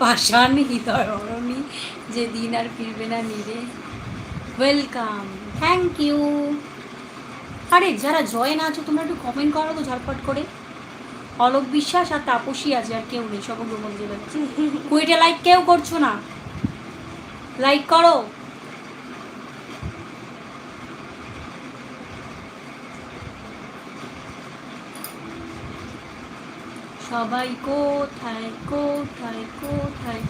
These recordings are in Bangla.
পাষাণ হৃদয় অরণি যে দিন আর ফিরবে না নিরে। ওয়েলকাম থ্যাংক ইউ আরে যারা জয়েন আছো তোমরা একটু কমেন্ট করো তো ঝটপট করে। অলোক বিশ্বাস আর তাপসী আছে আর কেউ নেই সব গ্রহণ দেবে কুইটে লাইক কেউ করছ না? লাইক করো। সবাই কোথায় কোথায় কোথায়?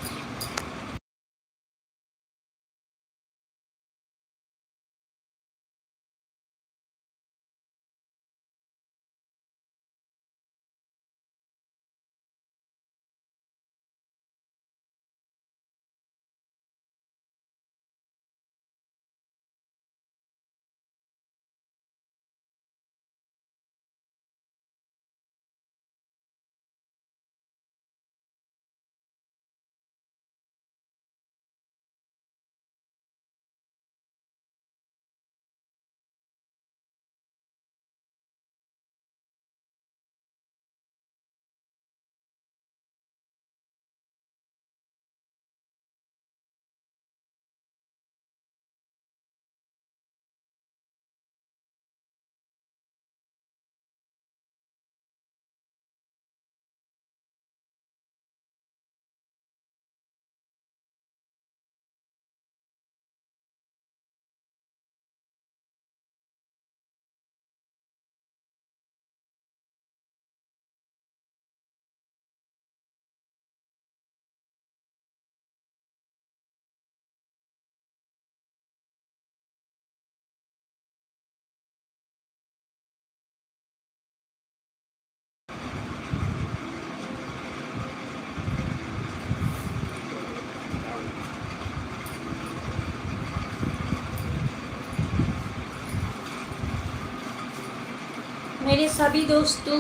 मेरे सभी दोस्तों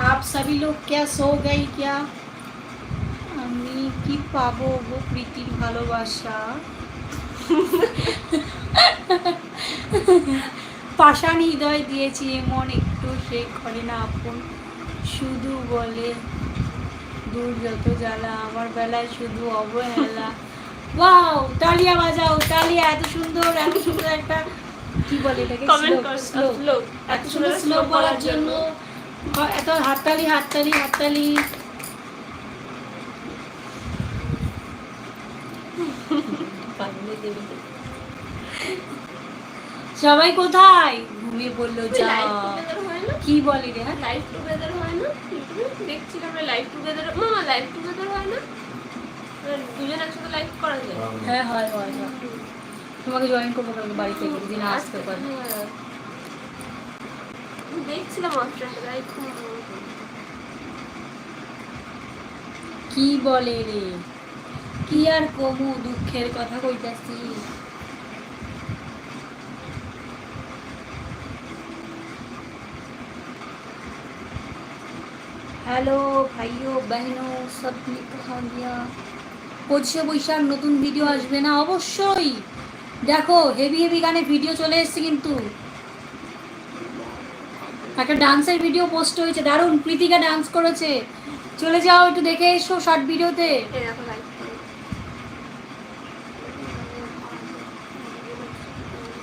आप सभी लोग क्या सो गए क्या আমি কি পাবো গো প্রীতির ভালোবাসা পাষাণ হৃদয় দিয়েছি এমন একটু সে করে না আপন শুধু বলে দূর যত জ্বালা আমার বেলায় শুধু অবহেলা ওয়াও তালিয়া বাজাও তালিয়া এত সুন্দর এত সুন্দর একটা কি বলে এটাকে? এত সুন্দর বলার জন্য। এত হাততালি হাততালি হাততালি। সবাই কোথায়? ঘুমিয়ে বলল যা। কি বলে রে? হ্যাঁ? লাইভ টুগেদার হয় না? দেখছিলাম লাইভ টুগেদার মামা লাইভ টুগেদার হয় না? দুজন একসাথে লাইভ করা যায়? হ্যাঁ হয় হয় হয়। তোমাকে জয়েন করব কালকে বাড়ি থেকে যদি না আসতে পারে। দেখছিলাম কি বলে রে? কি আর কমু দুঃখের কথা কইতাছি। হ্যালো ভাইও বহনো সব কহা গিয়া পঁচিশে বৈশাখ নতুন ভিডিও আসবে না? অবশ্যই। দেখো হেভি হেভি গানে ভিডিও চলে এসছে কিন্তু। একটা ডান্সের ভিডিও পোস্ট হয়েছে। দারুণ প্রীতিকা ডান্স করেছে। চলে যাও একটু দেখে এসো শর্ট ভিডিওতে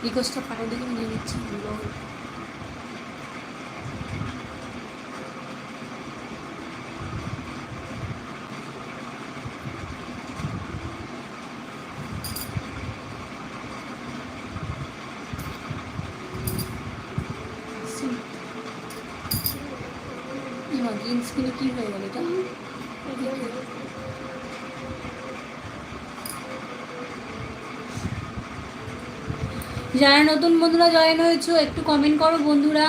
রিকোয়েস্টটা পাঠিয়ে দিকে নিয়ে নিচ্ছি। স্ক্রিনে কি হয়ে গেল এটা? যারা নতুন বন্ধুরা জয়েন হয়েছো, একটু কমেন্ট করো বন্ধুরা।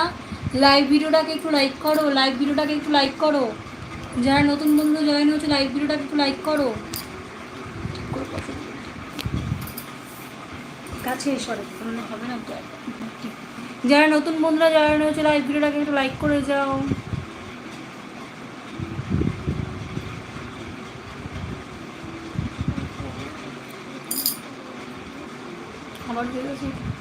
লাইভ ভিডিওটাকে একটু লাইক করো লাইভ ভিডিওটাকে একটু লাইক করো। যারা নতুন বন্ধুরা জয়েন হয়েছো লাইভ ভিডিওটাকে একটু লাইক করো। কাছে হবে না যারা নতুন বন্ধুরা জয়েন হয়েছে লাইভ ভিডিওটাকে একটু লাইক করে যাও। नंबर दे सूट